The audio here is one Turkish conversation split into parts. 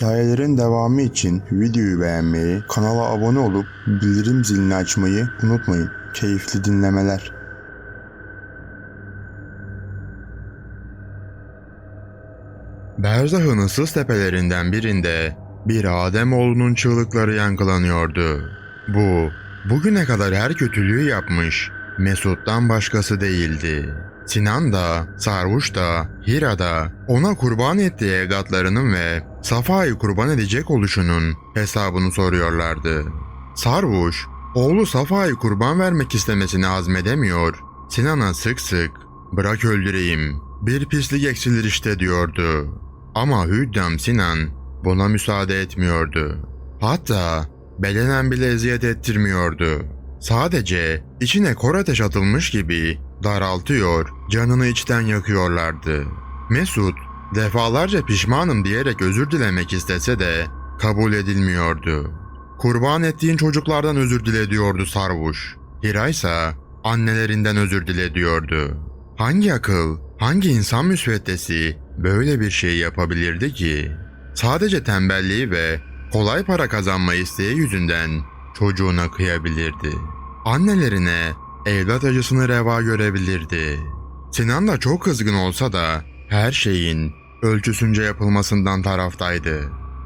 Hikayelerin devamı için videoyu beğenmeyi, kanala abone olup bildirim zilini açmayı unutmayın. Keyifli dinlemeler. Berzah'ın ıssız tepelerinden birinde bir Ademoğlunun çığlıkları yankılanıyordu. Bu, bugüne kadar her kötülüğü yapmış Mesut'tan başkası değildi. Sinan da, Sarvuş da, Hira da ona kurban ettiği evlatlarının ve Safa'yı kurban edecek oluşunun hesabını soruyorlardı. Sarvuş, oğlu Safa'yı kurban vermek istemesini hazmedemiyor, Sinan'a sık sık ''Bırak öldüreyim, bir pislik eksilir işte'' diyordu. Ama Hüddam Sinan buna müsaade etmiyordu. Hatta bedenen bile eziyet ettirmiyordu. Sadece içine kor ateş atılmış gibi daraltıyor, canını içten yakıyorlardı. Mesut defalarca pişmanım diyerek özür dilemek istese de kabul edilmiyordu. Kurban ettiğin çocuklardan özür dile diyordu Sarvuş. Hira ise annelerinden özür dile diyordu. Hangi akıl, hangi insan müsveddesi böyle bir şey yapabilirdi ki? Sadece tembelliği ve kolay para kazanma isteği yüzünden çocuğuna kıyabilirdi. Annelerine evlat acısını reva görebilirdi. Sinan da çok kızgın olsa da her şeyin ölçüsünce yapılmasından taraftaydı.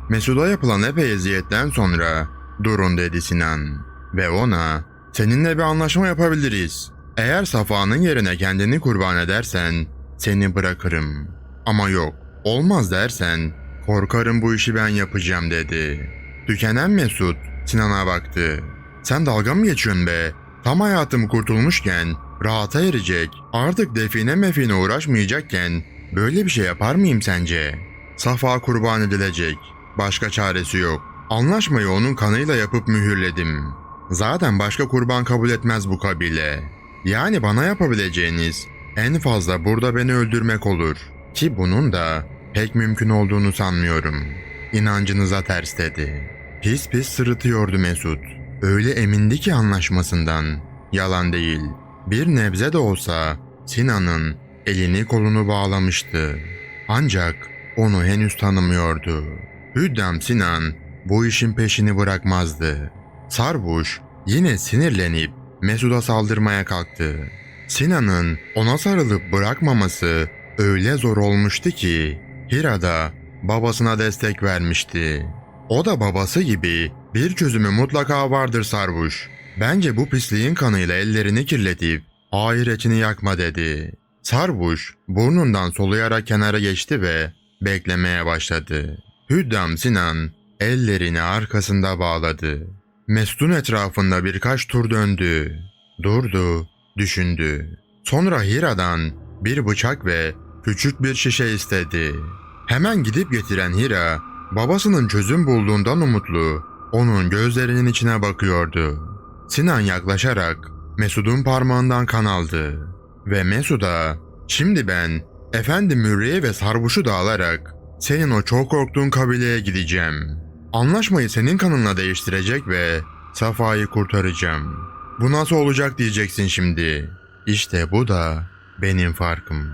Mesut'a yapılan epey eziyetten sonra durun dedi Sinan ve ona seninle bir anlaşma yapabiliriz. Eğer Safa'nın yerine kendini kurban edersen seni bırakırım. Ama yok olmaz dersen korkarım bu işi ben yapacağım dedi. Tükenen Mesut Sinan'a baktı. Sen dalga mı geçiyorsun be? Tam hayatım kurtulmuşken rahata erecek artık define mefine uğraşmayacakken böyle bir şey yapar mıyım sence? Safa kurban edilecek. Başka çaresi yok. Anlaşmayı onun kanıyla yapıp mühürledim. Zaten başka kurban kabul etmez bu kabile. Yani bana yapabileceğiniz en fazla burada beni öldürmek olur. Ki bunun da pek mümkün olduğunu sanmıyorum. İnancınıza ters dedi. Pis pis sırıtıyordu Mesut. Öyle emindi ki anlaşmasından. Yalan değil. Bir nebze de olsa Sinan'ın elini kolunu bağlamıştı. Ancak onu henüz tanımıyordu. Hüddam Sinan bu işin peşini bırakmazdı. Sarbuş yine sinirlenip Mesut'a saldırmaya kalktı. Sinan'ın ona sarılıp bırakmaması öyle zor olmuştu ki Hira da babasına destek vermişti. O da babası gibi bir çözümü mutlaka vardır Sarbuş. Bence bu pisliğin kanıyla ellerini kirletip ahiretini yakma dedi. Sarbuş burnundan soluyarak kenara geçti ve beklemeye başladı. Hüddam Sinan ellerini arkasında bağladı. Mesut'un etrafında birkaç tur döndü. Durdu, düşündü. Sonra Hira'dan bir bıçak ve küçük bir şişe istedi. Hemen gidip getiren Hira, babasının çözüm bulduğundan umutlu, onun gözlerinin içine bakıyordu. Sinan yaklaşarak Mesud'un parmağından kan aldı. Ve Mesud'a, şimdi ben Efendi Mürriye ve Sarvuş'u da alarak senin o çok korktuğun kabileye gideceğim. Anlaşmayı senin kanınla değiştirecek ve Safa'yı kurtaracağım. Bu nasıl olacak diyeceksin şimdi. İşte bu da benim farkım.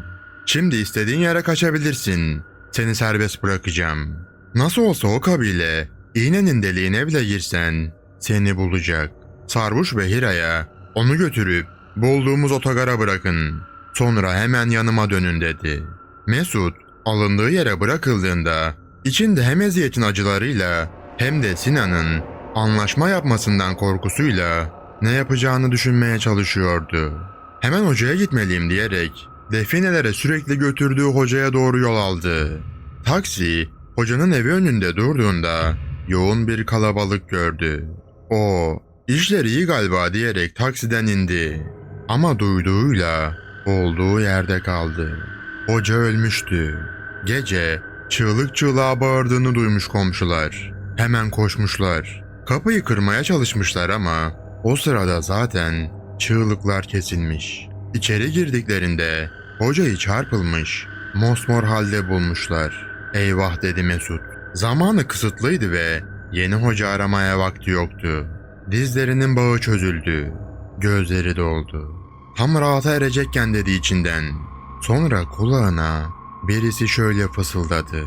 Şimdi istediğin yere kaçabilirsin. Seni serbest bırakacağım. Nasıl olsa o kabile iğnenin deliğine bile girsen seni bulacak. Sarvuş ve Hira'ya onu götürüp bulduğumuz otogara bırakın. Sonra hemen yanıma dönün dedi. Mesut alındığı yere bırakıldığında içinde hem eziyetin acılarıyla hem de Sinan'ın anlaşma yapmasından korkusuyla ne yapacağını düşünmeye çalışıyordu. Hemen hocaya gitmeliyim diyerek definelere sürekli götürdüğü hocaya doğru yol aldı. Taksi hocanın evi önünde durduğunda yoğun bir kalabalık gördü. O işler iyi galiba diyerek taksiden indi. Ama duyduğuyla olduğu yerde kaldı. Hoca ölmüştü. Gece çığlık çığlığa bağırdığını duymuş komşular. Hemen koşmuşlar. Kapıyı kırmaya çalışmışlar ama o sırada zaten çığlıklar kesilmiş. İçeri girdiklerinde hocayı çarpılmış, mosmor halde bulmuşlar. Eyvah dedi Mesut. Zamanı kısıtlıydı ve yeni hoca aramaya vakti yoktu. Dizlerinin bağı çözüldü. Gözleri doldu. Tam rahata erecekken dedi içinden. Sonra kulağına birisi şöyle fısıldadı.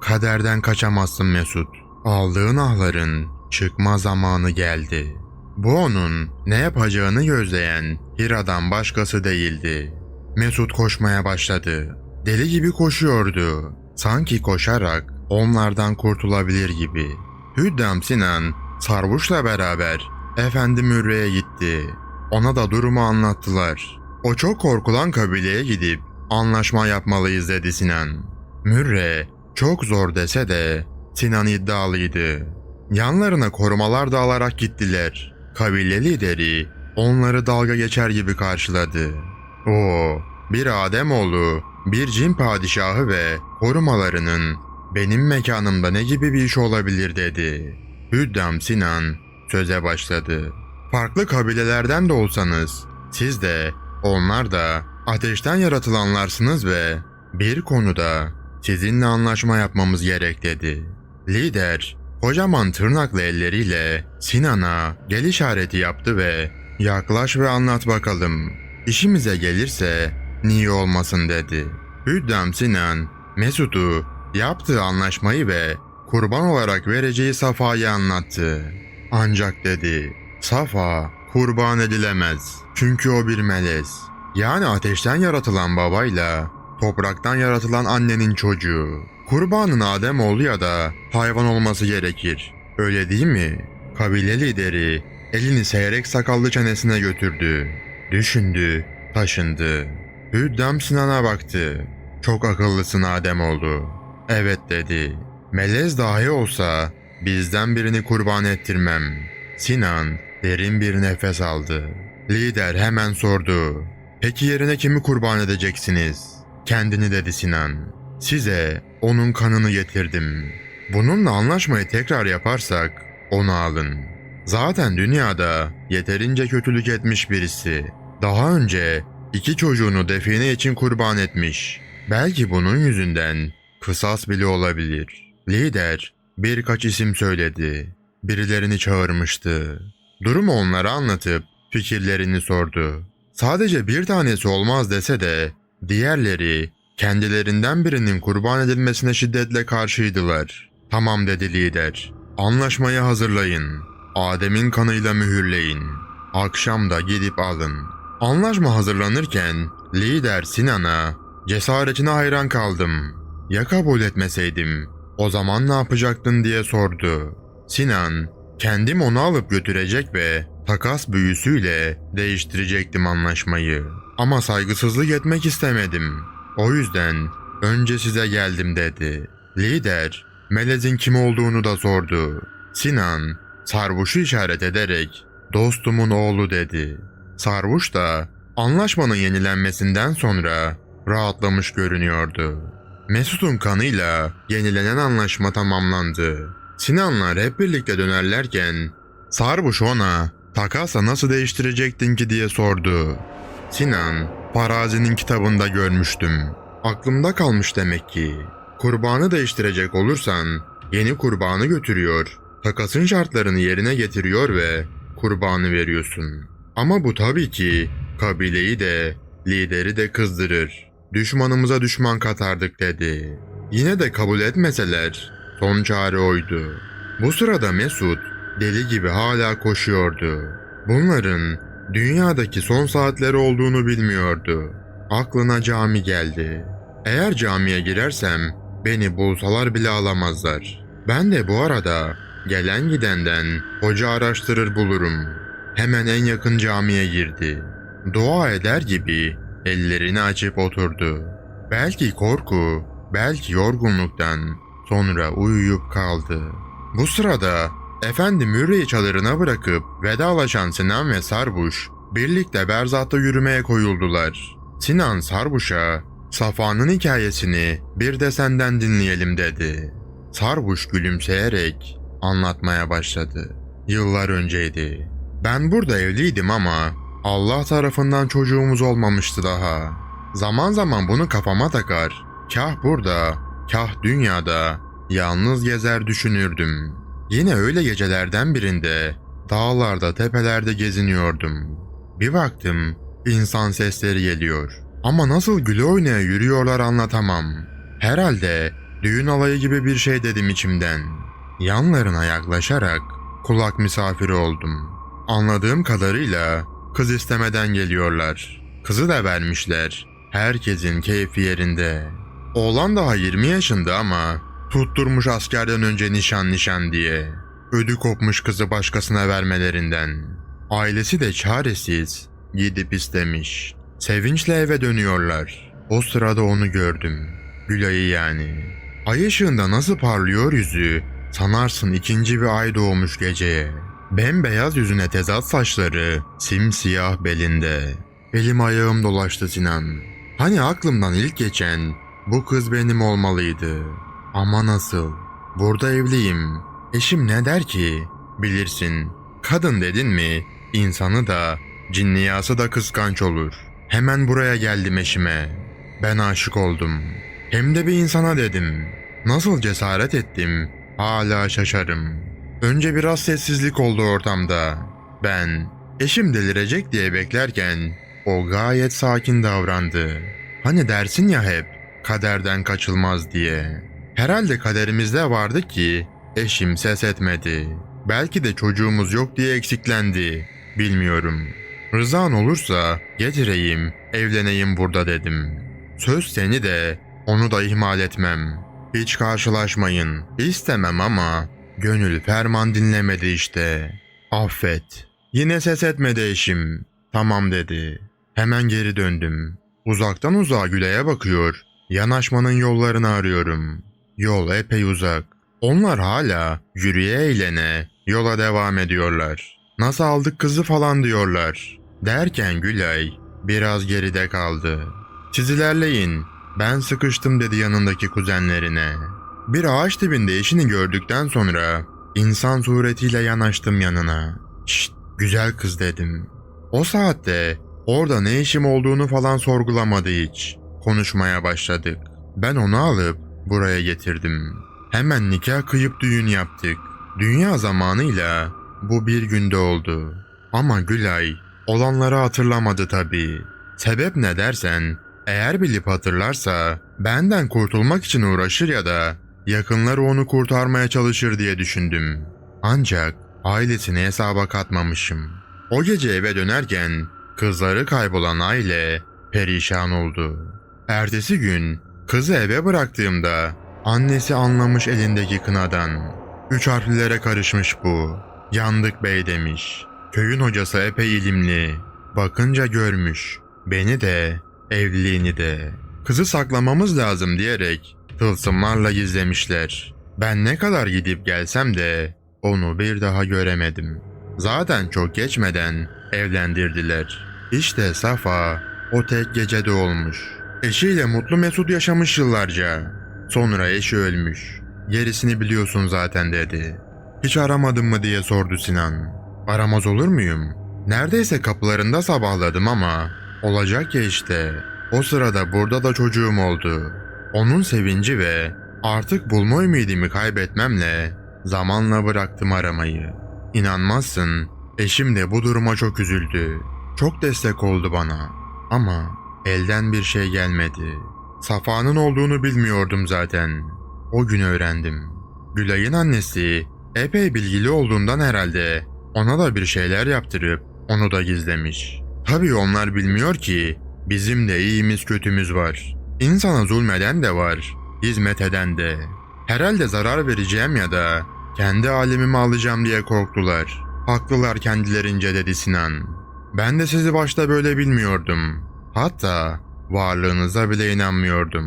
Kaderden kaçamazsın Mesut. Aldığın ahların çıkma zamanı geldi. Bu onun ne yapacağını gözleyen Hira'dan başkası değildi. Mesut koşmaya başladı. Deli gibi koşuyordu. Sanki koşarak onlardan kurtulabilir gibi. Hüddam Sinan Sarvuş'la beraber Efendi Mürre'ye gitti. Ona da durumu anlattılar. O çok korkulan kabileye gidip anlaşma yapmalıyız dedi Sinan. Mürre çok zor dese de Sinan iddialıydı. Yanlarına korumalar da alarak gittiler. Kabile lideri onları dalga geçer gibi karşıladı. O bir Ademoğlu, bir cin padişahı ve korumalarının benim mekanımda ne gibi bir iş olabilir dedi. Hüddam Sinan söze başladı. Farklı kabilelerden de olsanız siz de onlar da ateşten yaratılanlarsınız ve bir konuda sizinle anlaşma yapmamız gerek dedi. Lider kocaman tırnaklı elleriyle Sinan'a gel işareti yaptı ve yaklaş ve anlat bakalım. İşimize gelirse niye olmasın dedi. Hüddam Sinan Mesut'u yaptığı anlaşmayı ve kurban olarak vereceği Safa'yı anlattı. Ancak dedi Safa kurban edilemez. Çünkü o bir melez. Yani ateşten yaratılan babayla topraktan yaratılan annenin çocuğu. Kurbanın Adem oğlu ya da hayvan olması gerekir. Öyle değil mi? Kabile lideri elini seyrek sakallı çenesine götürdü. Düşündü, taşındı. Hüddam Sinan'a baktı. Çok akıllısın Adem oldu. Evet dedi. Melez dahi olsa bizden birini kurban ettirmem. Sinan derin bir nefes aldı. Lider hemen sordu. Peki yerine kimi kurban edeceksiniz? Kendini dedi Sinan. Size onun kanını getirdim. Bununla anlaşmayı tekrar yaparsak onu alın. Zaten dünyada yeterince kötülük etmiş birisi. Daha önce iki çocuğunu define için kurban etmiş. Belki bunun yüzünden kısas bile olabilir. Lider birkaç isim söyledi. Birilerini çağırmıştı. Durumu onlara anlatıp fikirlerini sordu. Sadece bir tanesi olmaz dese de diğerleri kendilerinden birinin kurban edilmesine şiddetle karşıydılar. Tamam dedi lider. Anlaşmayı hazırlayın. Adem'in kanıyla mühürleyin. Akşam da gidip alın. Anlaşma hazırlanırken lider Sinan'a cesaretine hayran kaldım. Ya kabul etmeseydim o zaman ne yapacaktın diye sordu. Sinan kendim onu alıp götürecek ve takas büyüsüyle değiştirecektim anlaşmayı. Ama saygısızlık etmek istemedim. O yüzden önce size geldim dedi. Lider Melez'in kim olduğunu da sordu. Sinan Sarvuş'u işaret ederek dostumun oğlu dedi. Sarvuş da anlaşmanın yenilenmesinden sonra rahatlamış görünüyordu. Mesut'un kanıyla yenilenen anlaşma tamamlandı. Sinanlar hep birlikte dönerlerken Sarvuş ona takasla nasıl değiştirecektin ki diye sordu. Sinan, Farazi'nin kitabında görmüştüm. Aklımda kalmış demek ki. Kurbanı değiştirecek olursan yeni kurbanı götürüyor, takasın şartlarını yerine getiriyor ve kurbanı veriyorsun. Ama bu tabii ki kabileyi de lideri de kızdırır. Düşmanımıza düşman katardık dedi. Yine de kabul etmeseler son çare oydu. Bu sırada Mesut deli gibi hala koşuyordu. Bunların dünyadaki son saatleri olduğunu bilmiyordu. Aklına cami geldi. Eğer camiye girersem beni bulsalar bile alamazlar. Ben de bu arada gelen gidenden hoca araştırır bulurum. Hemen en yakın camiye girdi. Dua eder gibi ellerini açıp oturdu. Belki korku, belki yorgunluktan sonra uyuyup kaldı. Bu sırada Efendi Mürre'yi çadırına bırakıp vedalaşan Sinan ve Sarbuş birlikte Berzat'ta yürümeye koyuldular. Sinan Sarbuş'a Safa'nın hikayesini bir de senden dinleyelim dedi. Sarbuş gülümseyerek anlatmaya başladı. Yıllar önceydi. Ben burada evliydim ama Allah tarafından çocuğumuz olmamıştı daha. Zaman zaman bunu kafama takar. Kah burada, kah dünyada yalnız gezer düşünürdüm. Yine öyle gecelerden birinde dağlarda, tepelerde geziniyordum. Bir baktım insan sesleri geliyor. Ama nasıl güle oynaya yürüyorlar anlatamam. Herhalde Düğün alayı gibi bir şey dedim içimden. Yanlarına yaklaşarak kulak misafiri oldum. Anladığım kadarıyla kız istemeden geliyorlar. Kızı da vermişler. Herkesin keyfi yerinde. Oğlan daha 20 yaşında ama tutturmuş askerden önce nişan nişan diye. Ödü kopmuş kızı başkasına vermelerinden. Ailesi de çaresiz gidip istemiş. Sevinçle eve dönüyorlar. O sırada onu gördüm. Gülay'ı yani. Ay ışığında nasıl parlıyor yüzü, sanarsın ikinci bir ay doğmuş geceye. Bembeyaz yüzüne tezat saçları, simsiyah belinde. Elim ayağım dolaştı Sinan. Hani aklımdan ilk geçen, bu kız benim olmalıydı. Ama nasıl? Burada evliyim. Eşim ne der ki? Bilirsin. Kadın dedin mi, insanı da, cinniyası da kıskanç olur. Hemen buraya geldim eşime. Ben aşık oldum. Hem de bir insana dedim. Nasıl cesaret ettim? Hala şaşarım. Önce biraz sessizlik oldu ortamda. Ben eşim delirecek diye beklerken o gayet sakin davrandı. Hani dersin ya hep kaderden kaçılmaz diye. Herhalde kaderimizde vardı ki eşim ses etmedi. Belki de çocuğumuz yok diye eksiklendi. Bilmiyorum. Rızan olursa getireyim, evleneyim burada dedim. Söz seni de onu da ihmal etmem. Hiç karşılaşmayın. İstemem ama gönül ferman dinlemedi işte. Affet. Yine ses etmedi eşim. Tamam dedi. Hemen geri döndüm. Uzaktan uzağa Gülay'a bakıyor. Yanaşmanın yollarını arıyorum. Yol epey uzak. Onlar hala yürüye eğlene yola devam ediyorlar. Nasıl aldık kızı falan diyorlar. Derken Gülay biraz geride kaldı. Siz ilerleyin. Ben sıkıştım dedi yanındaki kuzenlerine. Bir ağaç dibinde eşini gördükten sonra insan suretiyle yanaştım yanına. Şşt güzel kız dedim. O saatte orada ne işim olduğunu falan sorgulamadı hiç. Konuşmaya başladık. Ben onu alıp buraya getirdim. Hemen nikah kıyıp düğün yaptık. Dünya zamanıyla bu bir günde oldu. Ama Gülay olanları hatırlamadı tabii. Sebep ne dersen eğer bilip hatırlarsa benden kurtulmak için uğraşır ya da yakınları onu kurtarmaya çalışır diye düşündüm. Ancak ailesini hesaba katmamışım. O gece eve dönerken kızları kaybolan aile perişan oldu. Ertesi gün kızı eve bıraktığımda annesi anlamış elindeki kınadan. Üç harflilere karışmış bu. Yandık bey demiş. Köyün hocası epey ilimli. Bakınca görmüş. Beni de evliliğini de. Kızı saklamamız lazım diyerek tılsımlarla gizlemişler. Ben ne kadar gidip gelsem de onu bir daha göremedim. Zaten çok geçmeden evlendirdiler. İşte Safa o tek gecede olmuş. Eşiyle mutlu mesut yaşamış yıllarca. Sonra eşi ölmüş. Gerisini biliyorsun zaten dedi. Hiç aramadın mı diye sordu Sinan. Aramaz olur muyum? Neredeyse kapılarında sabahladım ama olacak ya işte. O sırada burada da çocuğum oldu. Onun sevinci ve artık bulma ümidimi kaybetmemle zamanla bıraktım aramayı. İnanmazsın, eşim de bu duruma çok üzüldü. Çok destek oldu bana. Ama elden bir şey gelmedi. Safa'nın olduğunu bilmiyordum zaten. O gün öğrendim. Gülay'ın annesi epey bilgili olduğundan herhalde ona da bir şeyler yaptırıp onu da gizlemiş. Tabii onlar bilmiyor ki bizim de iyimiz kötümüz var. İnsana zulmeden de var, hizmet eden de. Herhalde zarar vereceğim ya da kendi alemimi alacağım diye korktular. Haklılar kendilerince dedi Sinan. Ben de sizi başta böyle bilmiyordum. Hatta varlığınıza bile inanmıyordum.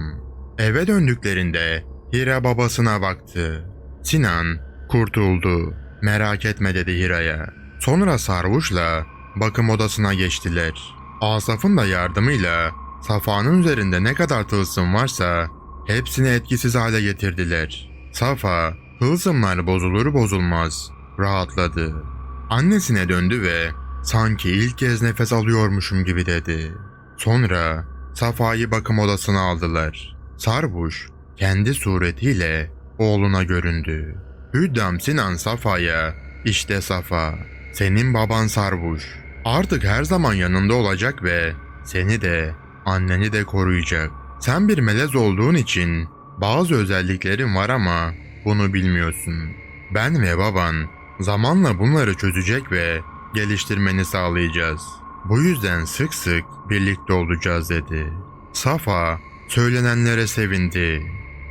Eve döndüklerinde Hira babasına baktı. Sinan kurtuldu. Merak etme dedi Hira'ya. Sonra Sarvuş'la bakım odasına geçtiler. Asaf'ın da yardımıyla Safa'nın üzerinde ne kadar tılsım varsa hepsini etkisiz hale getirdiler. Safa tılsımlar bozulur bozulmaz rahatladı. Annesine döndü ve sanki ilk kez nefes alıyormuşum gibi dedi. Sonra Safa'yı bakım odasına aldılar. Sarbuş kendi suretiyle oğluna göründü. Hüddam Sinan Safa'ya işte Safa senin baban Sarbuş artık her zaman yanında olacak ve seni de anneni de koruyacak. Sen bir melez olduğun için bazı özelliklerim var ama bunu bilmiyorsun. Ben ve baban zamanla bunları çözecek ve geliştirmeni sağlayacağız. Bu yüzden sık sık birlikte olacağız dedi. Safa söylenenlere sevindi.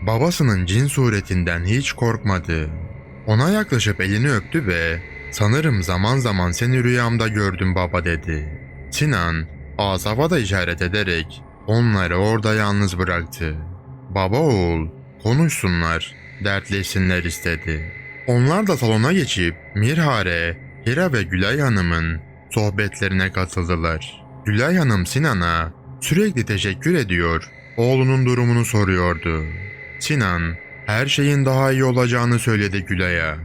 Babasının cin suretinden hiç korkmadı. Ona yaklaşıp elini öptü ve sanırım zaman zaman seni rüyamda gördüm baba dedi. Sinan Asaf'a da işaret ederek onları orada yalnız bıraktı. Baba oğul konuşsunlar, dertleşsinler istedi. Onlar da salona geçip Mirhare, Hira ve Gülay Hanım'ın sohbetlerine katıldılar. Gülay Hanım Sinan'a sürekli teşekkür ediyor, oğlunun durumunu soruyordu. Sinan her şeyin daha iyi olacağını söyledi Gülay'a.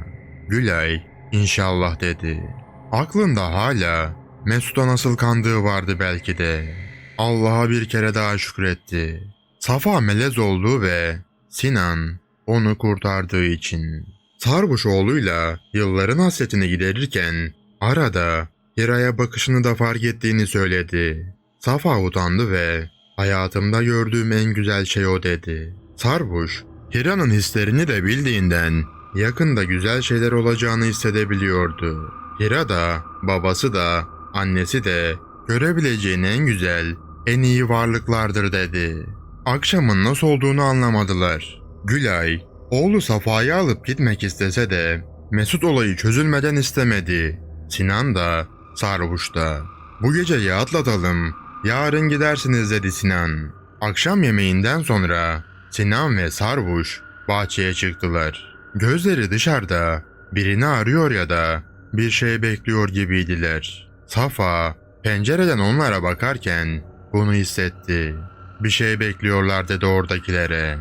Gülay inşallah dedi. Aklında hala Mesut'a nasıl kandığı vardı belki de. Allah'a bir kere daha şükretti. Safa melez oldu ve Sinan onu kurtardığı için. Sarbuş oğluyla yılların hasretini giderirken arada Hira'ya bakışını da fark ettiğini söyledi. Safa utandı ve hayatımda gördüğüm en güzel şey o dedi. Sarbuş Hira'nın hislerini de bildiğinden yakında güzel şeyler olacağını hissedebiliyordu. Hira da, babası da, annesi de görebileceğin en güzel, en iyi varlıklardır dedi. Akşamın nasıl olduğunu anlamadılar. Gülay, oğlu Safa'yı alıp gitmek istese de Mesut olayı çözülmeden istemedi. Sinan da, Sarvuş da. Bu geceyi atlatalım, yarın gidersiniz dedi Sinan. Akşam yemeğinden sonra Sinan ve Sarvuş bahçeye çıktılar. Gözleri dışarıda, birini arıyor ya da bir şey bekliyor gibiydiler. Safa pencereden onlara bakarken bunu hissetti. Bir şey bekliyorlar dedi oradakilere.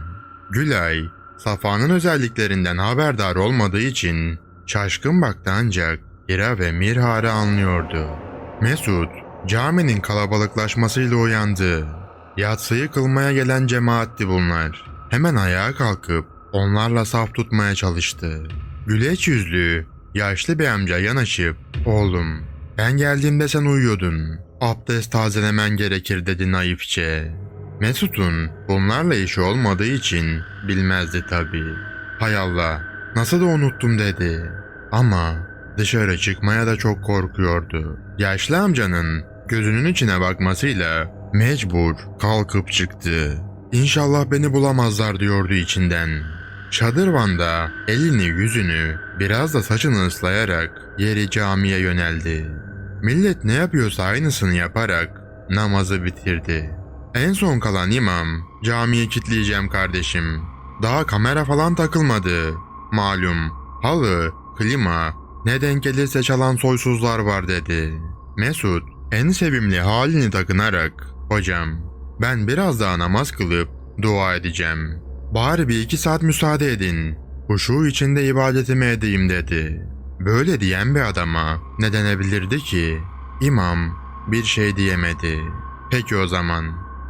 Gülay, Safa'nın özelliklerinden haberdar olmadığı için şaşkın baktı ancak Hira ve Mirhar'ı anlıyordu. Mesut, caminin kalabalıklaşmasıyla uyandı. Yatsıyı kılmaya gelen cemaatti bunlar. Hemen ayağa kalkıp onlarla saf tutmaya çalıştı. Güleç yüzlü, yaşlı bir amca yanaşıp ''Oğlum, ben geldiğimde sen uyuyordun. Abdest tazelemen gerekir.'' dedi naifçe. Mesut'un bunlarla işi olmadığı için bilmezdi tabii. Hay Allah, nasıl da unuttum dedi. Ama dışarı çıkmaya da çok korkuyordu. Yaşlı amcanın gözünün içine bakmasıyla mecbur kalkıp çıktı. İnşallah beni bulamazlar diyordu içinden. Şadırvan'da elini yüzünü biraz da saçını ıslayarak yeri camiye yöneldi. Millet ne yapıyorsa aynısını yaparak namazı bitirdi. En son kalan imam camiyi kitleyeceğim kardeşim. Daha kamera falan takılmadı. Malum halı, klima ne denk gelirse çalan soysuzlar var dedi. Mesut en sevimli halini takınarak hocam ben biraz daha namaz kılıp dua edeceğim. Bari bir iki saat müsaade edin. Huşu içinde ibadetimi edeyim dedi. Böyle diyen bir adama ne denebilirdi ki? İmam bir şey diyemedi. Peki o zaman.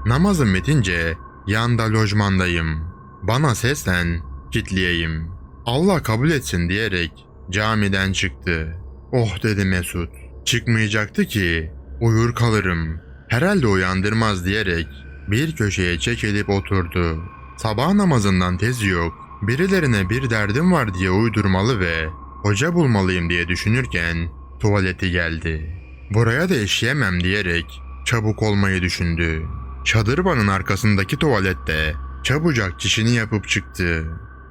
Namazım bitince yanda lojmandayım. Bana seslen, kitleyeyim. Allah kabul etsin diyerek camiden çıktı. Oh dedi Mesut. Çıkmayacaktı ki. Uyur kalırım. Herhalde uyandırmaz diyerek bir köşeye çekilip oturdu. Sabah namazından tezi yok. Birilerine bir derdim var diye uydurmalı ve hoca bulmalıyım diye düşünürken tuvaleti geldi. Buraya da eşeyemem diyerek çabuk olmayı düşündü. Çadırbanın arkasındaki tuvalette çabucak çişini yapıp çıktı.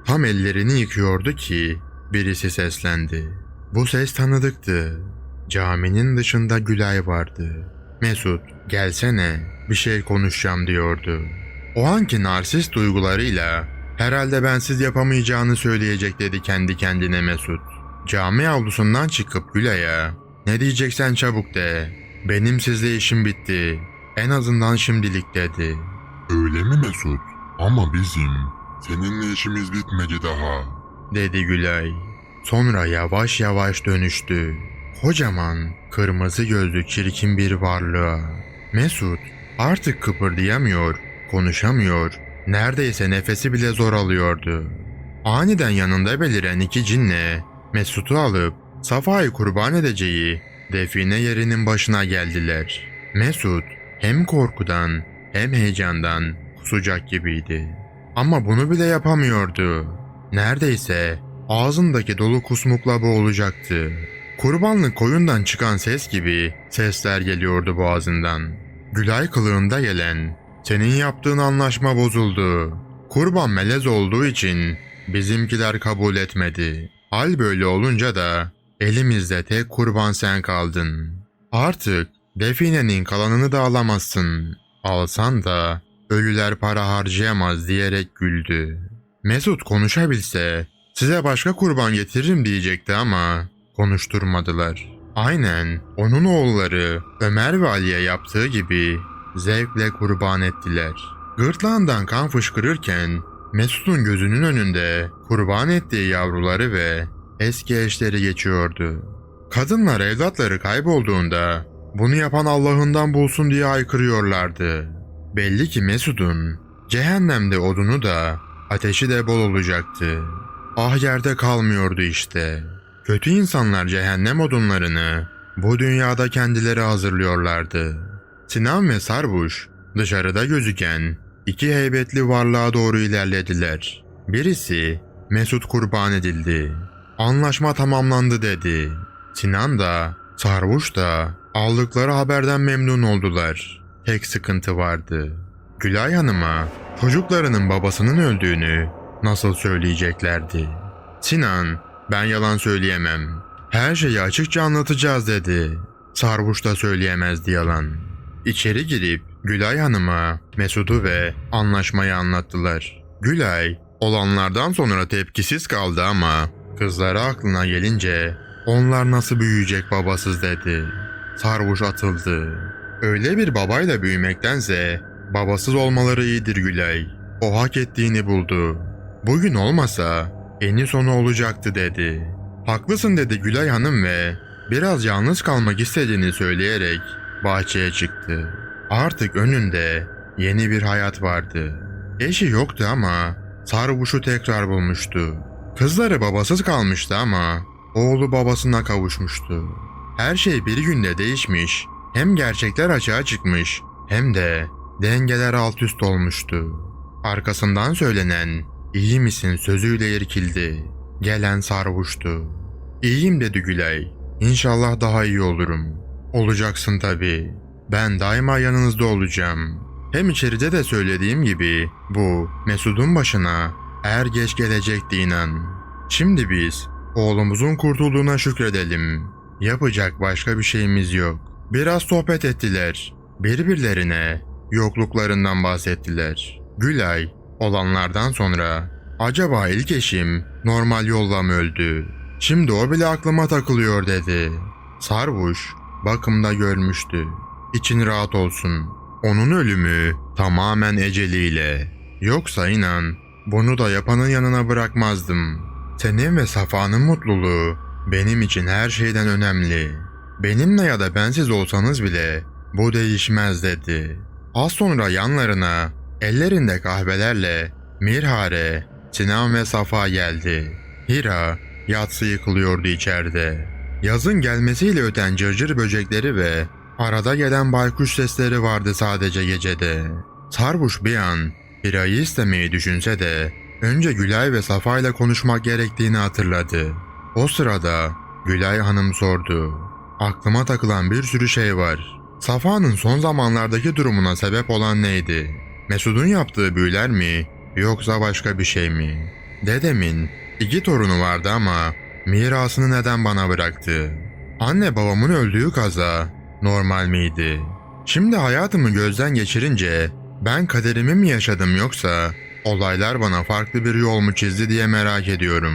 Tam ellerini yıkıyordu ki birisi seslendi. Bu ses tanıdıktı. Caminin dışında Gülay vardı. Mesut gelsene bir şey konuşacağım diyordu. O anki narsist duygularıyla herhalde bensiz yapamayacağını söyleyecek dedi kendi kendine Mesut. Cami avlusundan çıkıp Gülay'a ne diyeceksen çabuk de. Benim sizle işim bitti. En azından şimdilik dedi. Öyle mi Mesut? Ama bizim seninle işimiz bitmedi daha. Dedi Gülay. Sonra yavaş yavaş dönüştü. Kocaman, kırmızı gözlü çirkin bir varlığa. Mesut artık kıpırdayamıyor, konuşamıyor, neredeyse nefesi bile zor alıyordu. Aniden yanında beliren iki cinle Mesut'u alıp Safa'yı kurban edeceği define yerinin başına geldiler. Mesut hem korkudan hem heyecandan kusacak gibiydi. Ama bunu bile yapamıyordu. Neredeyse ağzındaki dolu kusmukla boğulacaktı. Kurbanlık koyundan çıkan ses gibi sesler geliyordu boğazından. Gülay kılığında gelen, senin yaptığın anlaşma bozuldu. Kurban melez olduğu için bizimkiler kabul etmedi. Hal böyle olunca da elimizde tek kurban sen kaldın. Artık definenin kalanını da alamazsın. Alsan da ölüler para harcayamaz diyerek güldü. Mesut konuşabilse size başka kurban getiririm diyecekti ama konuşturmadılar. Aynen onun oğulları Ömer ve Ali'ye yaptığı gibi zevkle kurban ettiler. Gırtlağından kan fışkırırken Mesut'un gözünün önünde kurban ettiği yavruları ve eski eşleri geçiyordu. Kadınlar evlatları kaybolduğunda bunu yapan Allah'ından bulsun diye haykırıyorlardı. Belli ki Mesut'un cehennemde odunu da ateşi de bol olacaktı. Ah yerde kalmıyordu işte. Kötü insanlar cehennem odunlarını bu dünyada kendileri hazırlıyorlardı. Sinan ve Sarbuş dışarıda gözüken iki heybetli varlığa doğru ilerlediler. Birisi Mesut kurban edildi. Anlaşma tamamlandı dedi. Sinan da Sarbuş da aldıkları haberden memnun oldular. Tek sıkıntı vardı. Gülay Hanım'a çocuklarının babasının öldüğünü nasıl söyleyeceklerdi? Sinan, ben yalan söyleyemem. Her şeyi açıkça anlatacağız dedi. Sarbuş da söyleyemezdi yalan. İçeri girip Gülay Hanım'a Mesut'u ve anlaşmayı anlattılar. Gülay olanlardan sonra tepkisiz kaldı ama kızları aklına gelince onlar nasıl büyüyecek babasız dedi. Sarbuş atıldı. Öyle bir babayla büyümektense babasız olmaları iyidir Gülay. O hak ettiğini buldu. Bugün olmasa eni sonu olacaktı dedi. Haklısın dedi Gülay Hanım ve biraz yalnız kalmak istediğini söyleyerek bahçeye çıktı. Artık önünde yeni bir hayat vardı. Eşi yoktu ama Sarvuş'u tekrar bulmuştu. Kızları babasız kalmıştı ama oğlu babasına kavuşmuştu. Her şey bir günde değişmiş, hem gerçekler açığa çıkmış hem de dengeler alt üst olmuştu. Arkasından söylenen iyi misin sözüyle irkildi. Gelen sarhoştu. İyiyim dedi Gülay. İnşallah daha iyi olurum. Olacaksın tabii. Ben daima yanınızda olacağım. Hem içeride de söylediğim gibi bu Mesud'un başına er geç gelecekti inan. Şimdi biz oğlumuzun kurtulduğuna şükredelim. Yapacak başka bir şeyimiz yok. Biraz sohbet ettiler. Birbirlerine yokluklarından bahsettiler. Gülay olanlardan sonra acaba ilk eşim normal yolla mı öldü? Şimdi o bile aklıma takılıyor dedi. Sarvuş bakımda görmüştü. İçin rahat olsun. Onun ölümü tamamen eceliyle. Yoksa inan bunu da yapanın yanına bırakmazdım. Senin ve Safa'nın mutluluğu benim için her şeyden önemli. Benimle ya da bensiz olsanız bile bu değişmez dedi. Az sonra yanlarına ellerinde kahvelerle Mirhare, Sinan ve Safa geldi. Hira yatsı yıkılıyordu içeride. Yazın gelmesiyle öten cırcır böcekleri ve arada gelen baykuş sesleri vardı sadece gecede. Sarbuş bir an Hira'yı istemeyi düşünse de önce Gülay ve Safa ile konuşmak gerektiğini hatırladı. O sırada Gülay Hanım sordu. Aklıma takılan bir sürü şey var. Safa'nın son zamanlardaki durumuna sebep olan neydi? Mesud'un yaptığı büyüler mi yoksa başka bir şey mi? Dedemin iki torunu vardı ama mirasını neden bana bıraktı? Anne babamın öldüğü kaza normal miydi? Şimdi hayatımı gözden geçirince ben kaderimi mi yaşadım yoksa olaylar bana farklı bir yol mu çizdi diye merak ediyorum.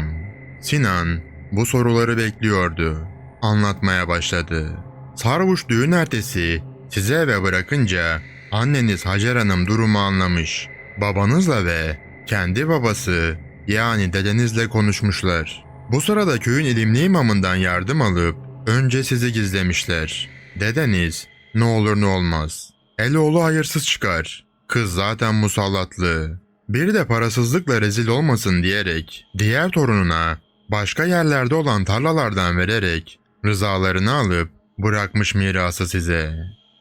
Sinan bu soruları bekliyordu. Anlatmaya başladı. Sarvuş düğün ertesi sizi eve bırakınca anneniz Hacer Hanım durumu anlamış. Babanızla ve kendi babası yani dedenizle konuşmuşlar. Bu sırada köyün ilimli imamından yardım alıp önce sizi gizlemişler. Dedeniz ne olur ne olmaz. Eloğlu hayırsız çıkar. Kız zaten musallatlı. Bir de parasızlıkla rezil olmasın diyerek diğer torununa başka yerlerde olan tarlalardan vererek rızalarını alıp bırakmış mirası size.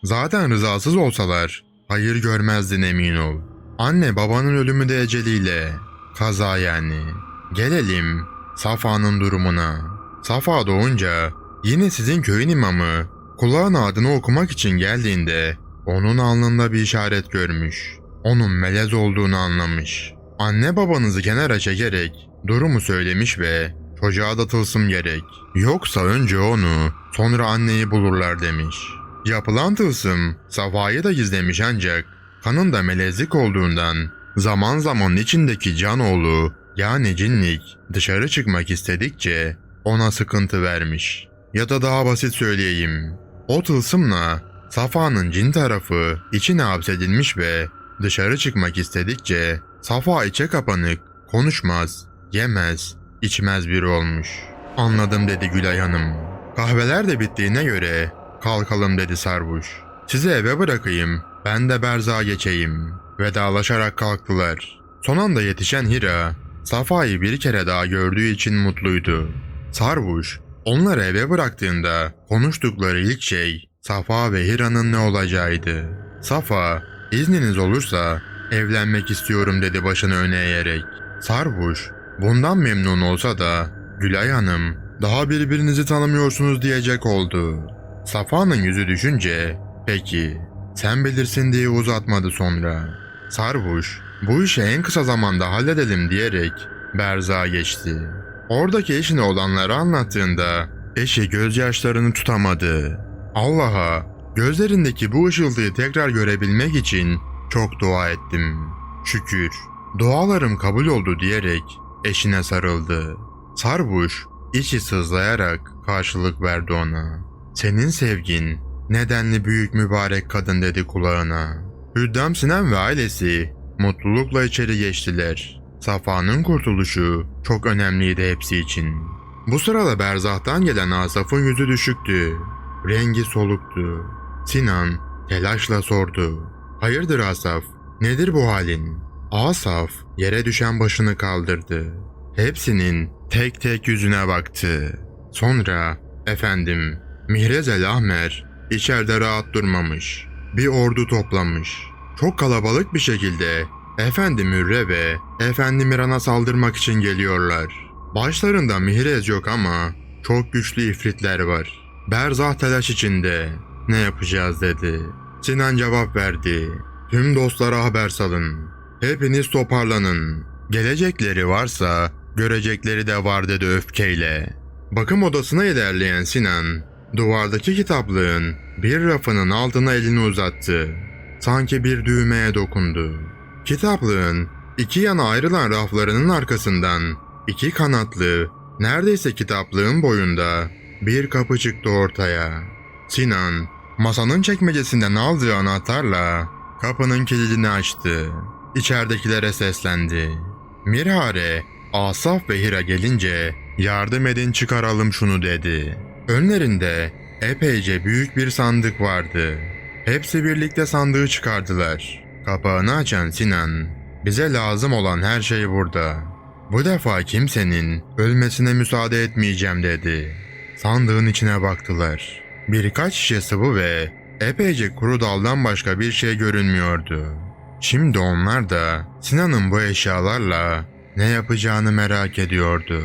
Zaten rızasız olsalar hayır görmezdin emin ol. Anne babanın ölümü de eceliyle. Kaza yani. Gelelim Safa'nın durumuna. Safa doğunca yine sizin köyün imamı kulağına adını okumak için geldiğinde onun alnında bir işaret görmüş. Onun melez olduğunu anlamış. Anne babanızı kenara çekerek durumu söylemiş ve çocuğa da tılsım gerek. Yoksa önce onu sonra anneyi bulurlar demiş. Yapılan tılsım Safa'yı da gizlemiş ancak kanında melezlik olduğundan zaman zaman içindeki canoğlu yani cinlik dışarı çıkmak istedikçe ona sıkıntı vermiş. Ya da daha basit söyleyeyim. O tılsımla Safa'nın cin tarafı içine hapsedilmiş ve dışarı çıkmak istedikçe Safa içe kapanık, konuşmaz, yemez, içmez biri olmuş. Anladım dedi Gülay Hanım. Kahveler de bittiğine göre kalkalım dedi Sarbuş. Sizi eve bırakayım, ben de Berza'ya geçeyim. Vedalaşarak kalktılar. Son anda yetişen Hira, Safa'yı bir kere daha gördüğü için mutluydu. Sarbuş, onları eve bıraktığında konuştukları ilk şey Safa ve Hira'nın ne olacağıydı. Safa, izniniz olursa evlenmek istiyorum dedi başını öne eğerek. Sarbuş, bundan memnun olsa da Gülay Hanım, daha birbirinizi tanımıyorsunuz diyecek oldu. Safa'nın yüzü düşünce, peki sen bilirsin diye uzatmadı sonra. Sarbuş, bu işi en kısa zamanda halledelim diyerek Berza'ya geçti. Oradaki eşine olanları anlattığında eşi gözyaşlarını tutamadı. Allah'a gözlerindeki bu ışıltıyı tekrar görebilmek için çok dua ettim. Şükür dualarım kabul oldu diyerek eşine sarıldı. Sarbuş içi sızlayarak karşılık verdi ona. Senin sevgin nedenli büyük mübarek kadın dedi kulağına. Hüddam Sinem ve ailesi mutlulukla içeri geçtiler. Safa'nın kurtuluşu çok önemliydi hepsi için. Bu sırada Berzah'tan gelen Asaf'ın yüzü düşüktü. Rengi soluktu. Sinan telaşla sordu. Hayırdır Asaf? Nedir bu halin? Asaf yere düşen başını kaldırdı. Hepsinin tek tek yüzüne baktı. Sonra efendim Mihrezel Ahmer içeride rahat durmamış. Bir ordu toplamış. Çok kalabalık bir şekilde Efendi Mürre ve Efendi Miran'a saldırmak için geliyorlar. Başlarında Mihrez yok ama çok güçlü ifritler var. Berzah telaş içinde. Ne yapacağız dedi. Sinan cevap verdi. Tüm dostlara haber salın. Hepiniz toparlanın. Gelecekleri varsa görecekleri de var dedi öfkeyle. Bakım odasına ilerleyen Sinan, duvardaki kitaplığın bir rafının altına elini uzattı. Sanki bir düğmeye dokundu. Kitaplığın iki yana ayrılan raflarının arkasından iki kanatlı, neredeyse kitaplığın boyunda bir kapı çıktı ortaya. Sinan, masanın çekmecesinden aldığı anahtarla kapının kilidini açtı. İçeridekilere seslendi. Mirhare, Asaf ve Hira gelince yardım edin çıkaralım şunu dedi. Önlerinde epeyce büyük bir sandık vardı. Hepsi birlikte sandığı çıkardılar. Kapağını açan Sinan, bize lazım olan her şey burada. Bu defa kimsenin ölmesine müsaade etmeyeceğim dedi. Sandığın içine baktılar. Birkaç şişe sıvı ve epeyce kuru daldan başka bir şey görünmüyordu. Şimdi onlar da Sinan'ın bu eşyalarla ne yapacağını merak ediyordu.